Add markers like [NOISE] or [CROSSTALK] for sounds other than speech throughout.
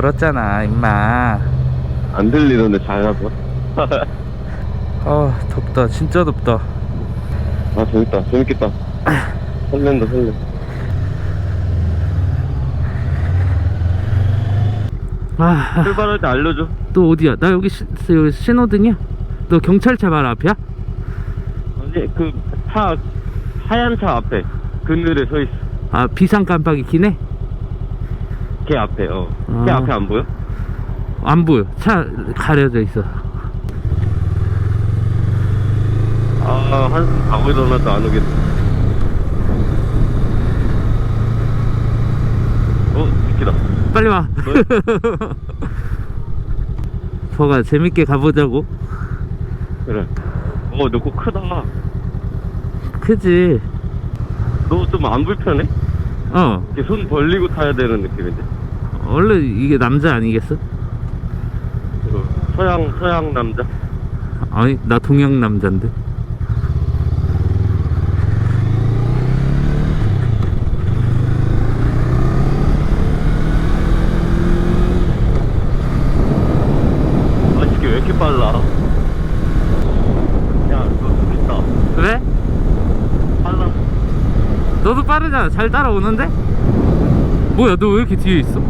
걸었잖아, 임마. 안 들리던데 잘 가서. 어, 덥다. 진짜 덥다. 아 재밌다. 재밌겠다. 설렌다 설레. 아, 출발할 때 알려줘. 또 어디야? 나 여기, 시, 여기 신호등이야? 너 경찰차 바로 앞이야? 아니 그차 하얀 차 앞에 그늘에 서 있어. 아, 비상 깜빡이 키네? 걔 앞에 어. 걔 아. 앞에 안 보여? 안 보여. 차 가려져 있어. 아 한숨 자고 일어나도 안 오겠네. 어 웃기다. 빨리 와. [LAUGHS] 버가 재밌게 가보자고. 그래. 어 너 코 크다. 크지? 너 좀 안 불편해? 어. 이렇게 손 벌리고 타야 되는 느낌인데. 원래 이게 남자 아니겠어? 그 서양 서양 남자. 아니, 나 동양 남잔데. 아 이게 왜 이렇게 빨라? 야너 좋겠다. 왜? 빨라. 너도 빠르잖아. 잘 따라오는데? 뭐야, 너 왜 이렇게 뒤에 있어?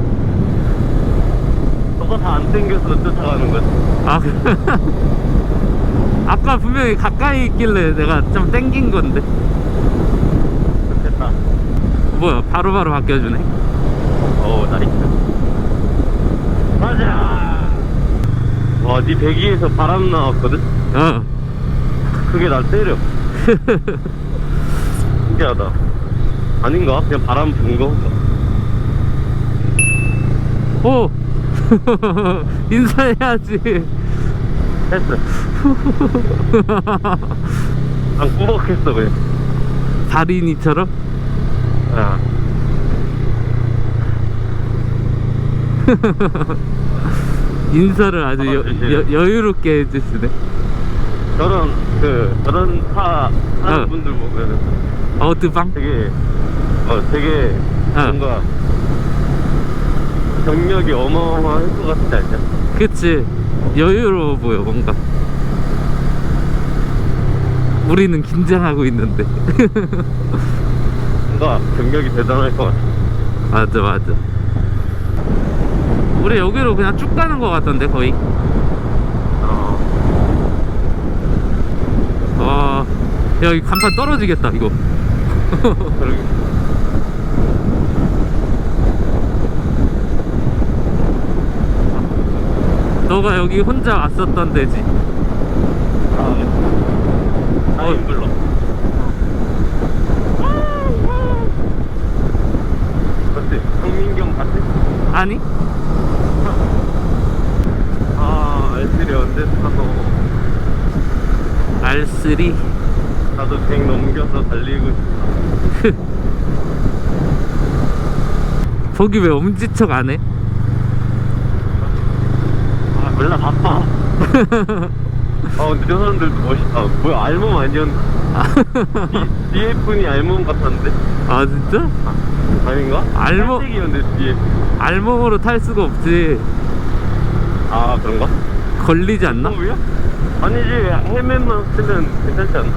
너가 다안 땡겨서 쫓아가는 거지. 아, [LAUGHS] 그래? 아까 분명히 가까이 있길래 내가 좀 땡긴 건데. 좋겠다. 뭐야, 바로바로 바뀌어주네. 어 나이스. 가자. 와, 네 배기에서 바람 나왔거든? 어. 그게 날 때려. [LAUGHS] 신기하다. 아닌가? 그냥 바람 분 거? 오! [LAUGHS] 인사해야지. 했어. 난 꾸벅했어, 그냥. 달인이처럼? 야. [LAUGHS] 인사를 아주 아, 여. 여, 여유롭게 해주시네. 저런, 그, 저런 차 하는 어. 분들 보면은 어, 뜨방? 되게, 어, 되게, 어. 뭔가, 경력이 어마어마할 것 같지 않냐? 그치. 여유로워 보여, 뭔가. 우리는 긴장하고 있는데. 뭔가 경력이 대단할 것 같아. 맞아, 맞아. 우리 여기로 그냥 쭉 가는 것 같던데, 거의. 어. 와. 야, 이 간판 떨어지겠다, 이거. 그러게. 너가 여기 혼자 왔었던 데지. 아, 타임 불러. 어때? 황민경 같아? 아니? 아, 알뜰이 언제 타서 R3. 나도 백 넘겨서 달리고 싶다. [LAUGHS] 거기 왜 엄지척 안 해? 아, 몰라, 바빠. 아, 근데 저 사람들도 멋있다. 뭐야, 알몸 아니었, 이- 뒤에 분이 알몸 같았는데? 아, 진짜? 아닌가? 알몸- 살색이었는데, 뒤에. 알몸으로 탈 수가 없지. 아, 그런가? 걸리지 않나? 뭐야? 아니지, 헬멧만 쓰면 괜찮지 않나?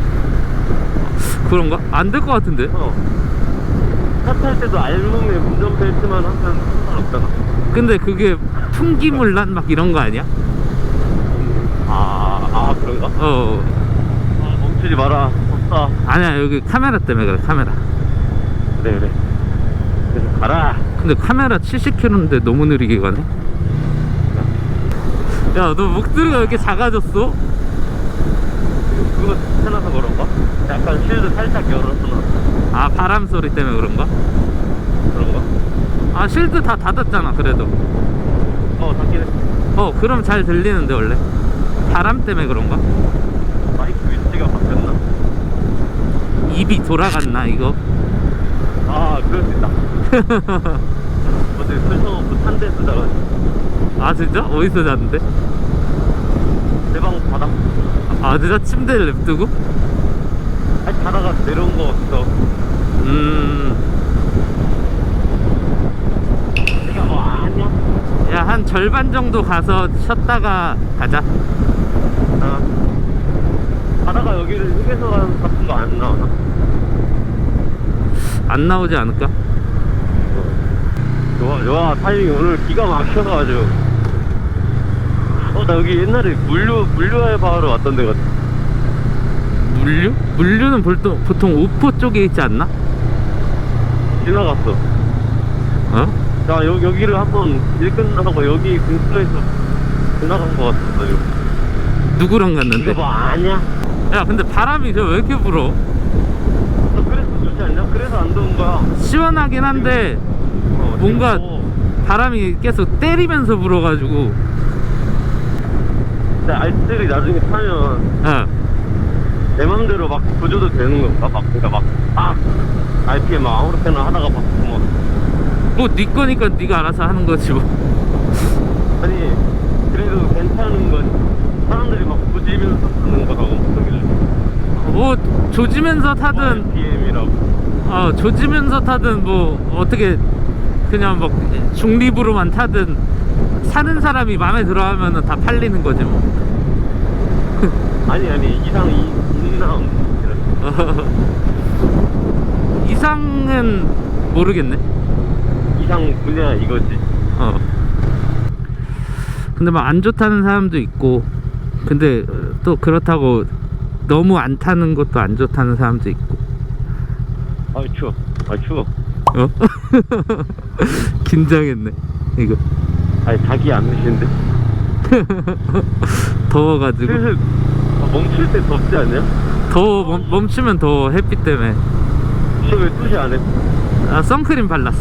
그런가? 안 될 것 같은데? 어. 차 탈 때도 알몸에 운전벨트만 하면 상관없잖아. 근데 그게 풍기물난 막 이런 거 아니야? 아, 아, 그런가? 어. 아, 멈추지 마라. 없다. 아니야, 여기 카메라 때문에 그래, 카메라. 그래, 그래. 그래서 가라. 근데 카메라 70km인데 너무 느리게 가네? 야, 너 목소리가 왜 이렇게 작아졌어? 그거 해놔서 그런가? 약간 쉴드 살짝 열어서 아, 바람 소리 때문에 그런가? 그런가? 아, 실드 다 닫았잖아, 그래도. 어, 닿긴 했어. 어, 그럼 잘 들리는데, 원래. 바람 때문에 그런가? 마이크 위치가 바뀌었나? 입이 돌아갔나, 이거? 아, 그럴 수 있다. 어제 설정없고 탄데 쓰다가 아, 진짜? 어디서 잤는데? 내방 바닥. 아, 진짜 침대를 냅두고? 아니, 자다가 내려온 거 없어. 음, 내가 뭐 아냐? 야, 한 절반 정도 가서 쉬었다가 가자. 어. 가다가 여기를 휴게소 가는 같은 거 안 나오나? 안 나오지 않을까? 좋아 좋아 타이밍 오늘 기가 막혀가지고 어 나 여기 옛날에 물류 물류 알바하러 왔던 데 같아 물류? 물류는 보통, 보통 오포 쪽에 있지 않나? 지나갔어 어? 자 여, 여기를 한번 일 끝나고 여기 근처에서 지나간 거 같았어 이거 누구랑 이거 갔는데? 뭐 아냐? 야, 근데 바람이 저왜 이렇게 불어? 너 그래서 좋지 않냐? 그래서 안 더운 거야 시원하긴 한데 어, 뭔가- 뭐 바람이 계속 때리면서 불어가지고 진짜 알뜰이 나중에 타면 어. 내 맘대로 막 조져도 되는 건가? 막 그러니까 막아 RPM 막 아무렇게나 하다가 막 뭐. 뭐네 거니까 네가 알아서 하는 거지 뭐. 아니 그래도 괜찮은 건 사람들이 막 부지면서 타는 거라고 뭐 조지면서 타든 RPM이라고 어 조지면서 타든 뭐 어떻게 그냥 뭐 중립으로만 타든 사는 사람이 마음에 들어 하면은 다 팔리는 거지 뭐. [LAUGHS] 아니 아니 이상 이 이런 [LAUGHS] 이상은 모르겠네. 이상 분야 이거지 어. 근데 막 안 좋다는 사람도 있고, 근데 또 그렇다고 너무 안 타는 것도 안 좋다는 사람도 있고. 아 추워 아 추워 어? [LAUGHS] 긴장했네. 이거 아니 자기 안 드시는데 [LAUGHS] 더워가지고 슬슬 아, 멈출 때 덥지 않냐? 더워 멈, 멈추면 더 햇빛 때문에 너왜 투시 안 해? 아 선크림 발랐어.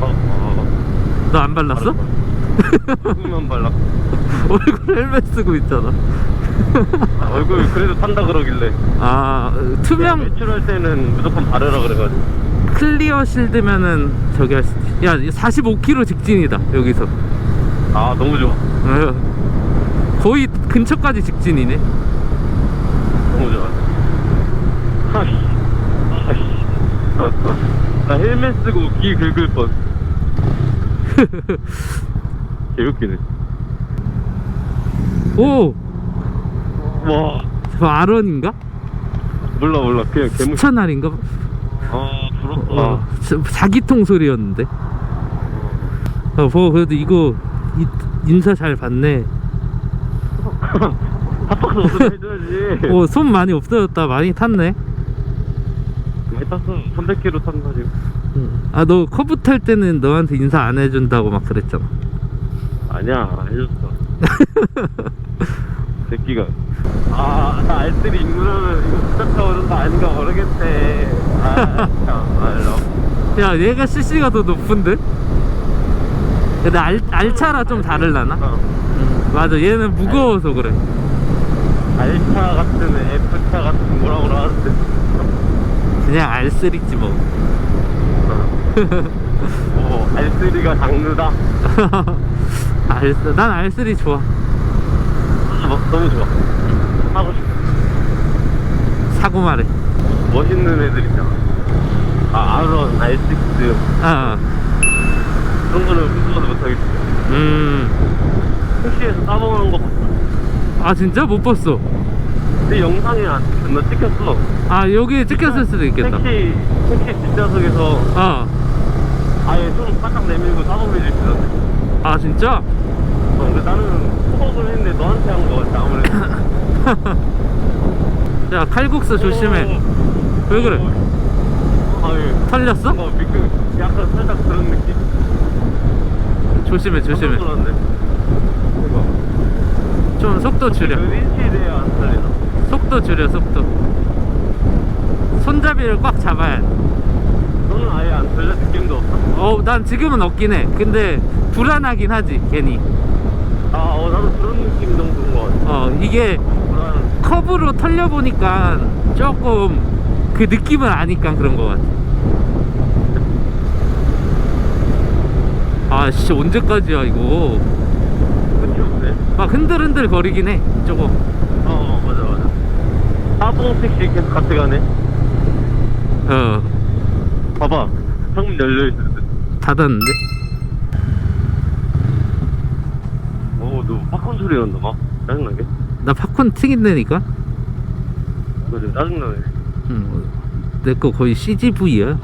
어, 어, 너안 발랐어? 얼굴만 발라 [LAUGHS] 얼굴 헬멧 쓰고 있잖아. 아, 얼굴 그래도 탄다 그러길래 아 투명 매출할 때는 무조건 바르라 그래가지고 클리어 실드면은 저기 할 수. 야 45km 직진이다 여기서. 아 너무 좋아 어. 거의 근처까지 직진이네. 너무 좋아 아씨 아씨 나 헬멧 쓰고 귀 긁을 뻔 [LAUGHS] 개웃기네 오, 와 저 아론인가? 몰라 몰라 그냥 개무 수천알인가? 아 부럽다 어, 저- 자기통 소리였는데. 어, 뭐 그래도 이거 이- 인사 잘 받네. [LAUGHS] 핫박스 없으면 해줘야지 오, 손 많이 없어졌다. 많이 탔네. 많이 탔어 300km 탄 거지 아, 너 커브 탈 때는 너한테 인사 안 해준다고 막 그랬잖아. 아니야 해줬어 [LAUGHS] 새끼가 아나 알뜰이 인문하면 이거 부탁하고 거 아닌가 모르겠대 아참 야, 얘가 CC가 더 높은데? 근데 알, 알차라 좀 다를라나? 어. 음, 맞아, 얘는 무거워서 그래. 알차 같은 애, F차 같은 뭐라 뭐라 하는데 그냥 R3지 뭐. 어, 알쓰리가 장르다 [LAUGHS] R3, 난 R3 좋아. 아, 뭐, 너무 좋아 하고 싶어 사고 말해. 멋있는 애들 있잖아 아 아론, 알식스 아, 그런 거는 무서워서 못하겠어 음. 택시에서 따봉하는 거 봤어 아, 진짜? 못 봤어. 내 영상에 안 나 찍혔어 아, 여기 찍혔을 수도 있겠다. 택시 택시 뒷좌석에서 어. 아예 손 바짝 내밀고 따봉해 주시던데 아, 진짜? 어, 근데 나는 호박을 했는데 너한테 한 거 같아 아무래도 [LAUGHS] 야, 칼국수 조심해. 어, 왜 그래? 어, 아유 털렸어? 뭔가 미끄 약간 살짝 그런 느낌 조심해, 조심해. 깜짝 놀랐네. 좀 속도 줄여. 인치에 대해 안 살리나 속도 줄여, 속도. 손잡이를 꽉 잡아야 돼. 너는 아예 안 들려 느낌도 없어? 어, 난 지금은 없긴 해. 근데 불안하긴 하지, 괜히. 아, 어, 나도 그런 느낌 정도인 것 같아. 어, 이게 불안. 커브로 털려보니까 조금 그 느낌을 아니까 그런 것 같아. 아, 씨, 언제까지야, 이거. 끝이 없네. 막 흔들흔들 거리긴 해, 조금. 어, 어, 맞아, 맞아. 따봉 택시 계속 같이 가네. 어 봐봐. 창문 열려있어. 닫았는데 어, 너 팝콘 소리 난다, 막. 짜증나게? 나 팝콘 튀긴다니까 좀 짜증나네. 내거 거의 CGV야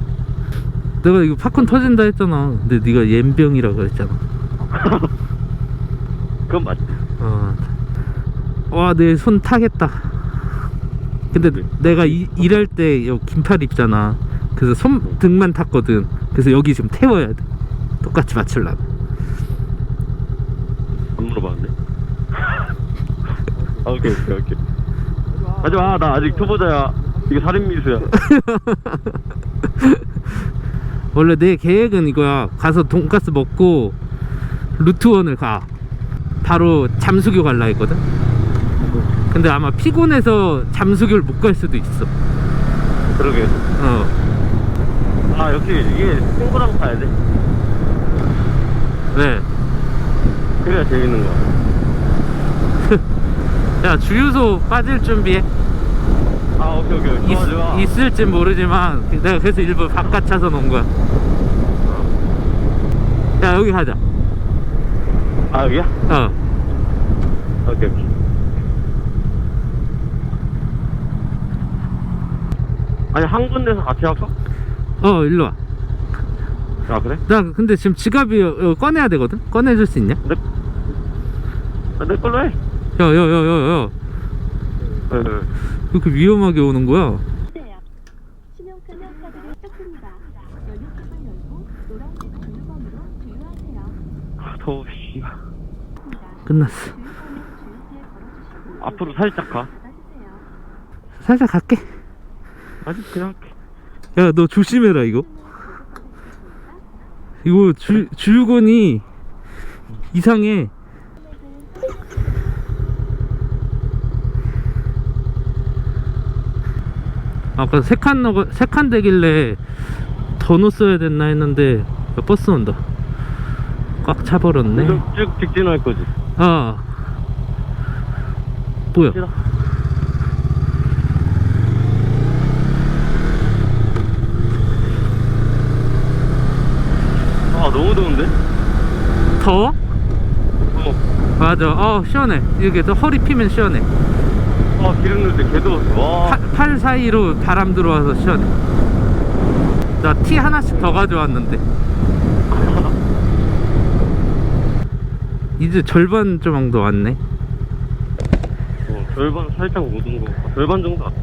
내가 이거 팝콘 터진다 했잖아 근데 네가 옌병이라 그랬잖아 [LAUGHS] 그건 맞지. 어. 와, 내 손 타겠다. 근데 내가 이, 일할 때 여기 긴팔 입잖아. 그래서 손 등만 탔거든. 그래서 여기 지금 태워야 돼. 똑같이 맞추려고. 안 물어봤는데. 아, 오케이, 오케이, 오케이. 하지 마, 나 아직 초보자야. 이게 살인미수야. [LAUGHS] 원래 내 계획은 이거야. 가서 돈가스 먹고 루트원을 가. 바로 잠수교 갈라 했거든. 근데 아마 피곤해서 잠수교를 못 갈 수도 있어. 그러게. 어. 아, 역시 이게 친구랑 가야 돼. 네. 그래야 재밌는 거야. 야, 주유소 빠질 준비해. 아, 오케이, 오케이. 좋아, 좋아. 있, 있을지 모르지만 내가 그래서 일부 바깥 차선 온 거야. 야 여기 가자. 아, 여기야? 어. 오케이, 오케이. 아니, 한 군데서 같이 할까? 어 일로 와. 아, 그래? 나 근데 지금 지갑이 어, 어, 꺼내야 되거든. 꺼내줄 수 있냐? 내, 아, 내 걸로 해. 야야야야야. 네, 네. 왜 이렇게 위험하게 오는 거야? 아, 더워, 씨. 끝났어. 앞으로 살짝 가. 살짝 갈게. 아니, 그냥. 야 너 조심해라 이거. 이거 주 주유건이 이상해. 아까 세 칸 넣어 세칸 되길래 더 넣었어야 됐나 했는데 버스 온다. 꽉 차버렸네. 쭉, 쭉 직진할 거지. 아 뭐야? 싫어. 아, 너무 더운데? 더워? 어. 맞아. 어 시원해. 이게 또 허리 피면 시원해. 아, 기름 넣을 때 더웠어. 와. 팔, 팔 사이로 바람 들어와서 시원해. 나 티 하나씩 더 가져왔는데. 이제 절반 정도 왔네. 어, 절반 살짝 묻은 거. 절반 정도 왔어.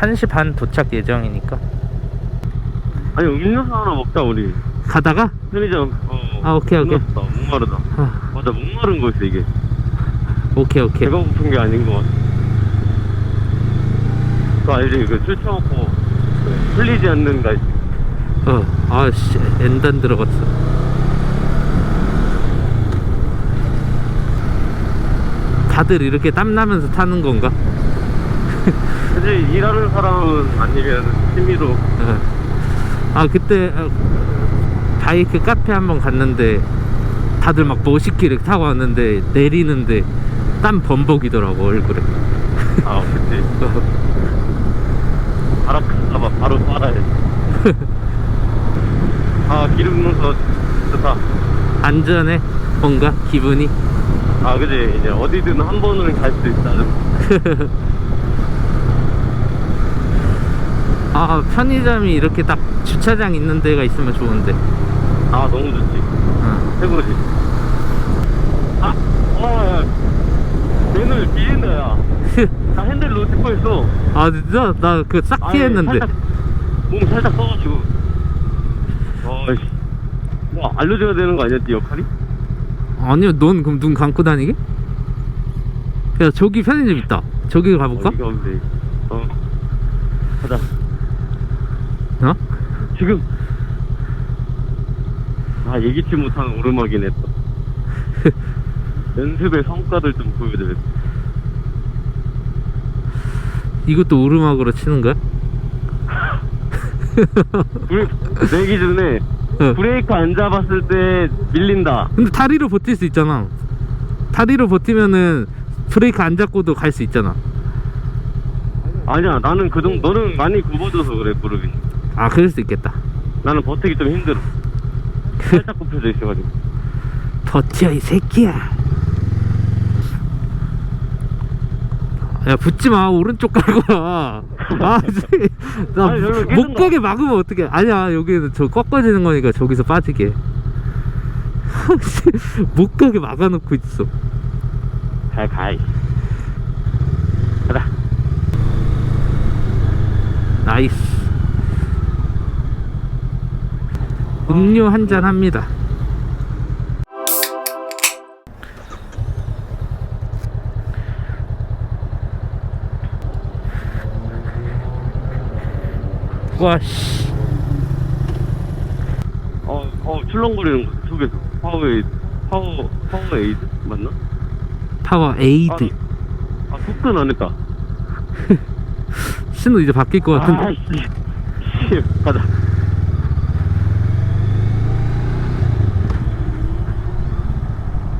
1시 반 도착 예정이니까. 아니, 음료수 하나 먹자, 우리. 가다가? 편의점. 어. 아, 오케이, 오케이. 목마르다. 아, 맞아, 목마른 거였어, 이게. 오케이, 오케이. 배가 고픈 게 아닌 것 같아. 그 알지? 그 풀리지 않는 가 어, 아씨, 엔단 들어갔어. 다들 이렇게 땀나면서 타는 건가? 사실 일하는 사람은 아니면 취미로 어. 아 그때 어, 바이크 카페 한번 갔는데 다들 막 멋있게 타고 왔는데 내리는데 땀 범벅이더라고 얼굴에 아 그치 [LAUGHS] 가봐 바로 빨아야지 [LAUGHS] 아 기름 넣어서 좋다. 안전해? 뭔가? 기분이? 아 그지. 이제 어디든 한 번은 갈 수 있다는 [LAUGHS] 아 편의점이 이렇게 딱 주차장 있는 데가 있으면 좋은데. 아 너무 좋지. 어. 최고지. 아! 어, 야. 맨을 비린다 야. 나 핸들 놓칠 뻔했어 아 진짜? 나 그 싹 아니, 피했는데. 살짝, 몸 살짝 써가지고. 어이씨. 뭐 알려줘야 되는 거 아니었지 역할이? 아니요 넌 그럼 눈 감고 다니게? 야 저기 편의점 있다. 저기 가볼까? 어이가 없네. 어. 가자. 어? 지금. 아 예기치 못한 오르막이네 또. [LAUGHS] 연습의 성과를 좀 보여드려 이것도 오르막으로 치는 거야? 내 기준에 어. 브레이크 안 잡았을 때 밀린다 근데 다리로 버틸 수 있잖아. 다리로 버티면은 브레이크 안 잡고도 갈 수 있잖아. 아니야 나는 그 정도 너는 많이 굽어져서 그래 무릎이 아 그럴 수 있겠다 나는 버티기 좀 힘들어 살짝 굽혀져 있어가지고 버텨 이 새끼야 야 붙지마. 오른쪽 갈 거야 아, 씨. 나 아니, 여기 못. 가게 막으면 어떡해. 아니야 여기는 저 꺾어지는 거니까 저기서 빠지게. [LAUGHS] 못 가게 막아놓고 있어. 잘 가이. 가자. 나이스. 음료 한 잔 합니다 와씨. 어, 어 출렁거리는 거 속에서 파워에이드. 파워 파워에이드? 맞나? 파워 에이드. 아 속도 안 했다. [LAUGHS] 신호 이제 바뀔 것 같은데. 아씨. 씨 가자.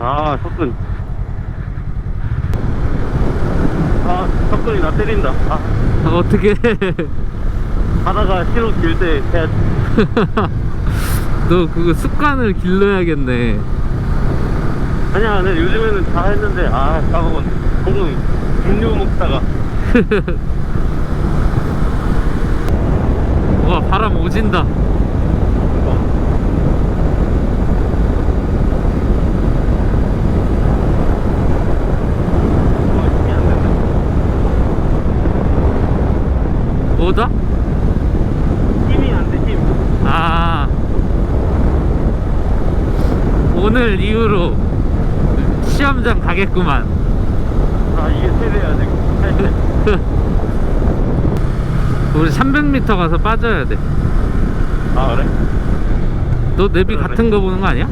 아 석근 아 석근이 나 때린다. 아. 아, 어떻게 [LAUGHS] 가다가 신호 길때 해야지 [LAUGHS] 너 그거 습관을 길러야겠네. 아니야 근데 요즘에는 다 했는데 아 까먹었네 방금 음료 먹다가. [LAUGHS] 와 바람 오진다. 어, 된다 뭐다? 힘이 안돼힘 아 오늘 이후로 시험장 가겠구만 아 이게 세대야 지금 [LAUGHS] 우리 300m 가서 빠져야 돼. 아 그래? 너 내비 그러네. 같은 거 보는 거 아니야?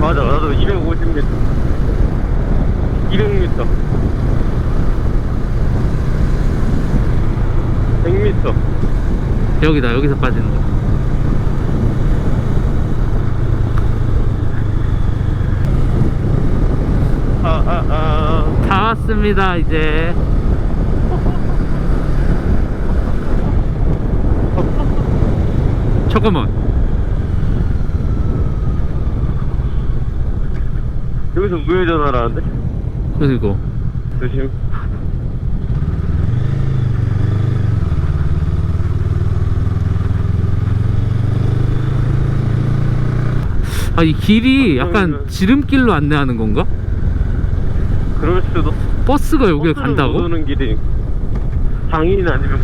맞아 나도 250m 200m 100m 여기다 여기서 빠지는 거. 아아아 다 왔습니다 이제. [LAUGHS] 잠깐만. 여기서 우회전하라는데? 그리고 조심 아 이 길이 아, 약간 그러면은- 지름길로 안내하는 건가? 그럴 수도 버스가 못 간다고? 오는 길이 장애인 아니면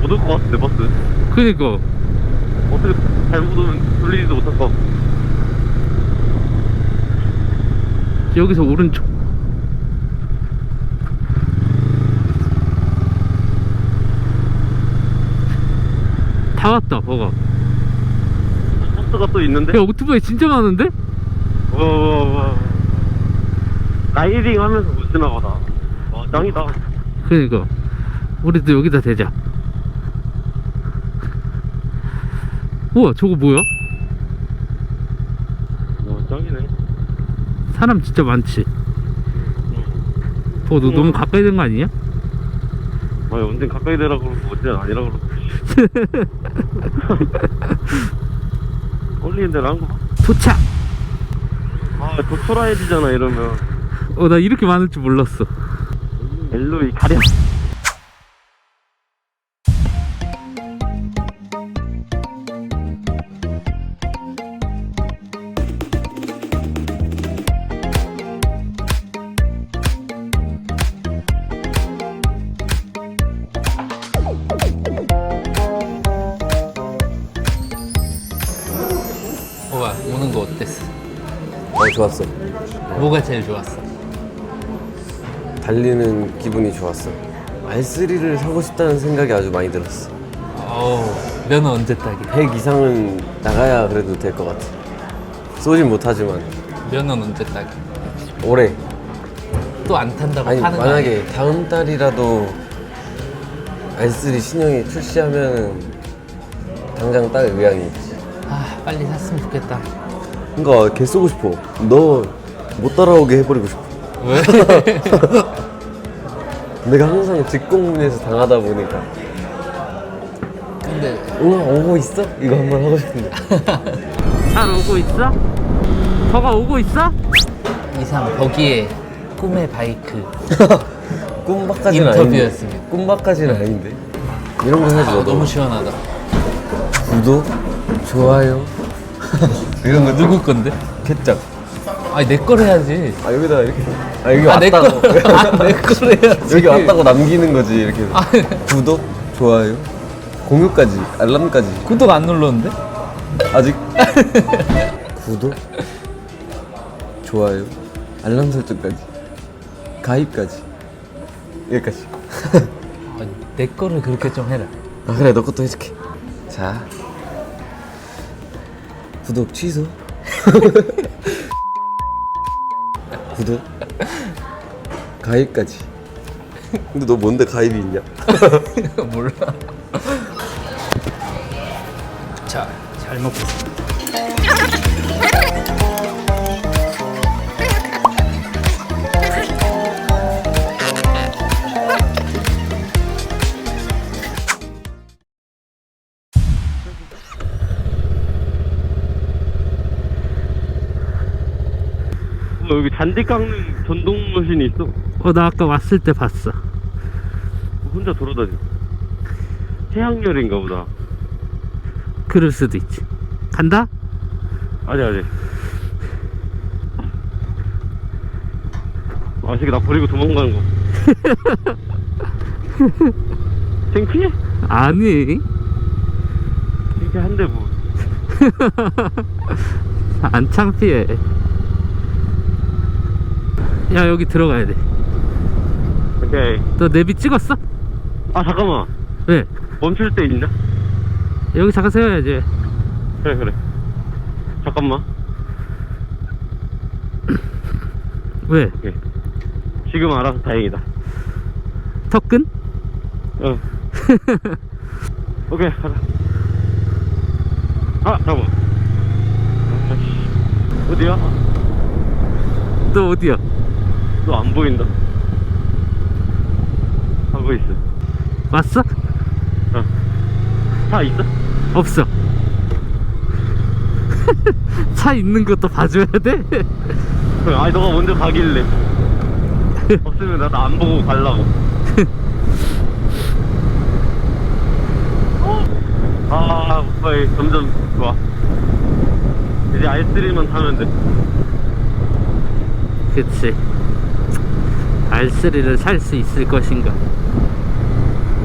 못 올 것 같은데 버스 그니까 어떻게 잘못 오면 돌리지도 못할 것 같고 여기서 오른쪽. 다 왔다 버거. 버스가 또 있는데? 야 오토바이 진짜 많은데? 와와와 라이딩 하면서 못 지나가다. 와 짱이다 그니까. 우리도 여기다 대자. 우와 저거 뭐야? 와 짱이네. 사람 진짜 많지. 어, 너 너무 가까이 된 거 아니냐? 아니 언젠 가까이 되라 그러고 언젠 아니라 그러고. 꼴리는 대로 한거 도착! 아 도토라이드잖아 이러면 어 나 이렇게 많을 줄 몰랐어 엘로이 가려 뭐가 오는 거 어땠어? 어 좋았어 뭐가 제일 좋았어? 달리는 기분이 좋았어. R3를 사고 싶다는 생각이 아주 많이 들었어. 어우 면허 언제 따게? 100 이상은 나가야 그래도 될 것 같아. 쏘진 못하지만. 면허 언제 따게? 올해. 또 안 탄다고 아니 파는 거 만약에 다음 달이라도 R3 신형이 출시하면 당장 딸 의향이 있지. 아 빨리 샀으면 좋겠다. 그니까 걔 쏘고 싶어. 너 못 따라오게 해버리고 싶어. 왜? [LAUGHS] 내가 항상 뒷공문에서 당하다 보니까 근데 우와 오고 있어? 이거 한 번 하고 싶은데 [LAUGHS] 잘 오고 있어? 저가 오고 있어? 이상 거기에 꿈의 바이크 [LAUGHS] 꿈박까지는 아닌데 인터뷰였습니다. 꿈박까지는 아닌데 이런 거 해야지 아, 너도 너무 시원하다. 구독 좋아요 [LAUGHS] 이런 거 누구 건데? 개짝 아니 내걸 해야지. 아 여기다 이렇게. 아 여기 아, 내 왔다고. 걸. 아, 내걸 [LAUGHS] 해야지. 여기 왔다고 남기는 거지 이렇게. 아, 구독 좋아요 공유까지 알람까지. 구독 안 눌렀는데? 아직? [LAUGHS] 구독 좋아요 알람 설정까지 가입까지. 여기까지. [LAUGHS] 아니, 내 거를 그렇게 좀 해라. 아 그래 너 것도 해줄게. 자. 구독 취소 구독 가입까지 근데 너 뭔데 가입이 있냐 [LAUGHS] 몰라. 자, 잘 먹겠습니다. 잔디 깎는 전동 머신이 있어. 어, 나 아까 왔을 때 봤어. 혼자 돌아다녀. 해양열인가 보다. 그럴 수도 있지. 간다? 아니 아니. 아, 새끼 나 버리고 도망가는 거. [LAUGHS] 창피해? 아니. 창피한데 뭐. [LAUGHS] 안 창피해. 야, 여기 들어가야 돼. 오케이. 너 내비 찍었어? 아 잠깐만. 왜? 멈출 때 있나? 여기 잠깐 세워야지. 그래 그래. 잠깐만. 왜? 오케이. 지금 알아서 다행이다. 턱근? 어. [LAUGHS] 오케이 가자. 아 잠깐만. 아이씨. 어디야? 너 어디야? 너 안 보인다. 하고 있어. 왔어? 어. 차 있어? 없어. [LAUGHS] 차 있는 것도 봐줘야 돼? 아니 너가 먼저 가길래. [LAUGHS] 없으면 나도 안 보고 가려고. 아, 오빠 점점 좋아. 이제 R3만 타면 돼. 그치. R3를 살 수 있을 것인가?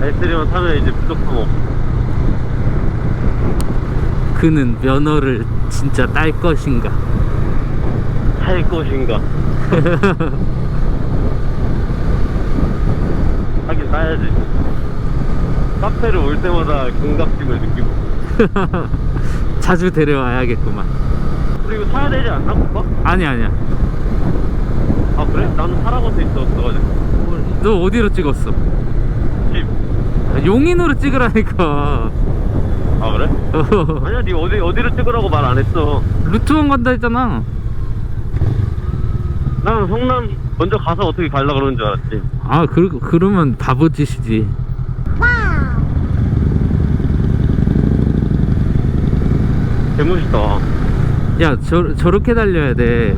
R3만 타면 이제 부족함 없어. 그는 면허를 진짜 딸 것인가? 탈 것인가. [LAUGHS] 하긴 따야지. 카페를 올 때마다 경각심을 느끼고. 자주 데려와야겠구만. 그리고 사야 되지 않나, 오빠? 아니 아니야. 아, 그래? 나는 사라고 돼 있었어가지고. 너 어디로 찍었어? 집. 용인으로 찍으라니까. 아, 그래? [LAUGHS] 아니야, 니 어디, 어디로 찍으라고 말 안 했어. 루트원 간다 했잖아. 나는 성남 먼저 가서 어떻게 가려고 그러는 줄 알았지. 아, 그, 그러면 바보 짓이지. 개 멋있다. 야, 저, 저렇게 달려야 돼.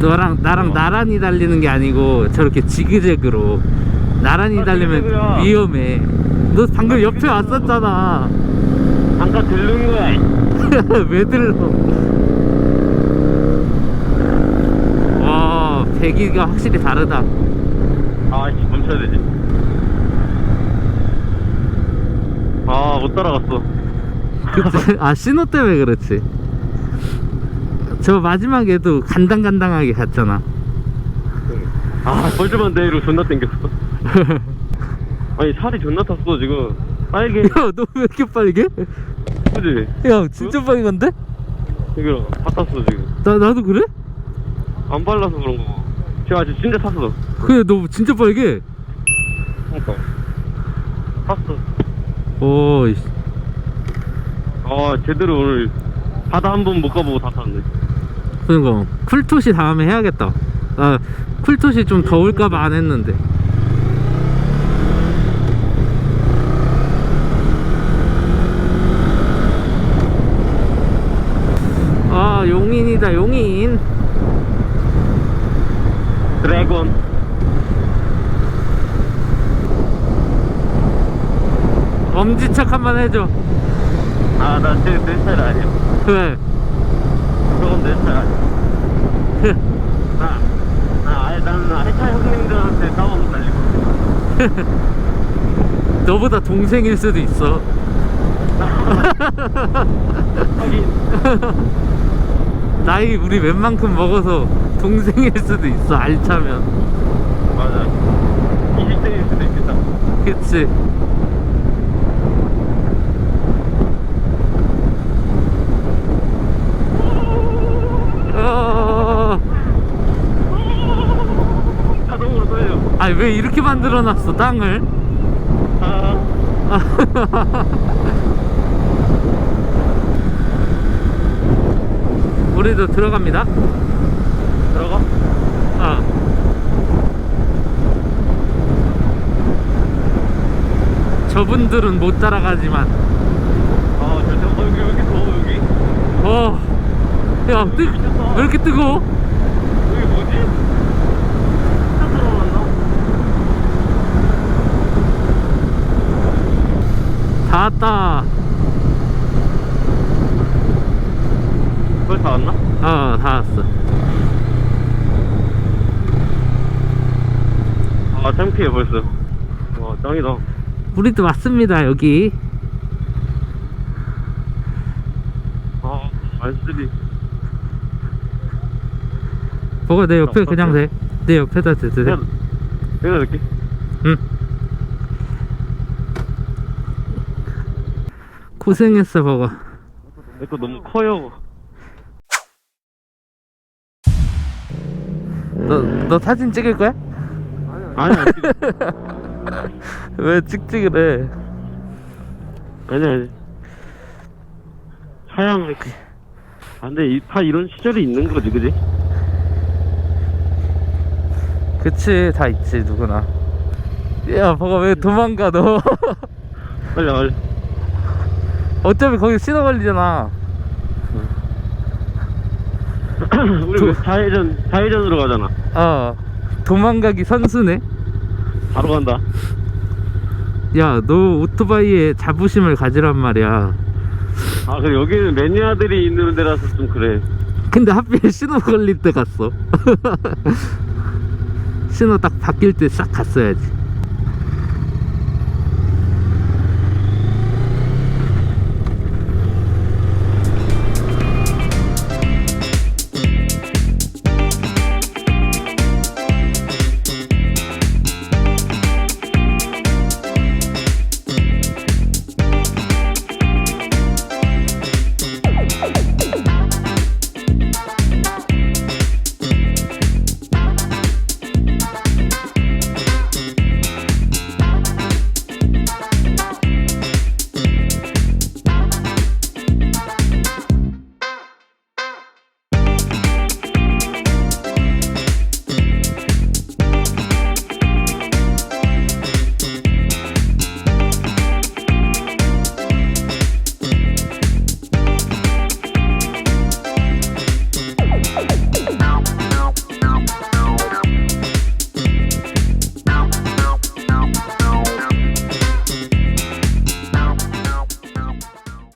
너랑, 나랑 어. 나란히 달리는 게 아니고, 저렇게 지그재그로. 나란히 아, 달리면 지그재그야. 위험해. 너 방금 아, 옆에 지그재그야. 왔었잖아. 잠깐 들른 거야. [LAUGHS] 왜 들러? 와, 배기가 확실히 다르다. 아, 씨, 멈춰야 되지. 아, 못 따라갔어. 그치? [LAUGHS] 아, 신호 때문에 그렇지. 저 마지막에도 간당간당하게 갔잖아. 아, 벌즈만 데이로 존나 땡겼어. [LAUGHS] 아니, 살이 존나 탔어, 지금. 빨개. 야, 너 왜 이렇게 빨개? 그지? 야, 진짜 빨개 간데? 이거 다 탔어, 지금. 나, 나도 그래? 안 발라서 그런 거고. 지금 아직 진짜 탔어. 그래, 너 진짜 빨개. 그러니까. 탔어. 오, 이 아, 제대로 오늘 바다 한 번 못 가보고 다 탔네. 보는 거. 쿨토시 다음에 해야겠다. 아 쿨토시 좀 더울까봐 안 했는데. 아 용인이다 용인. 드래곤. 엄지척 한번 해줘. 아나 지금 내 스타일 아니야. 왜? 아니야. 나, 나 아예 나는 아이차 형님들한테 싸워서 달리고. [LAUGHS] 너보다 동생일 수도 있어 하긴. [LAUGHS] 나이 우리 웬만큼 먹어서 동생일 수도 있어 알차면 맞아. 20대일 수도 있겠다. 그치 어... 자동으로 떨려. 아니 왜 이렇게 만들어놨어 땅을 아, [LAUGHS] 우리도 들어갑니다 들어가? 어. 저분들은 못 따라가지만 아, 저, 저, 어, 여기, 여기 더워, 여기. 어, 야, 뜨, 왜 이렇게 뜨거워? 여기 뭐지? 진짜 들어갔나? 다 왔다. 벌써 다 왔나? 어, 다 왔어. 아, 창피해, 벌써. 와, 짱이다. 우리도 왔습니다, 여기. 아, 알쓰리. 버거 내 옆에 어, 그냥 돼. 내 옆에다 대도 돼. 내가 넣을게. 고생했어, 버거. 내거 너무 커요. 너, 너 사진 찍을 거야? 아니, 안 찍어. [LAUGHS] 왜 찍찍을 해? 아니, 아니. 사양, 이렇게. 아, 근데 이, 다 이런 시절이 있는 거지, 그지? 그치, 다 있지, 누구나. 야, 버거 왜 도망가, 너? 빨리, 빨리. 어차피 거기 신호 걸리잖아. [CLEARS THROAT] 우리 왜 좌회전, 좌회전으로 가잖아. 어, 도망가기 선수네? 바로 간다. 야, 너 오토바이에 자부심을 가지란 말이야. 아, 그래, 여기는 매니아들이 있는 데라서 좀 그래. 근데 하필 신호 걸릴 때 갔어. [LAUGHS] 신호 딱 바뀔 때 싹 갔어야지.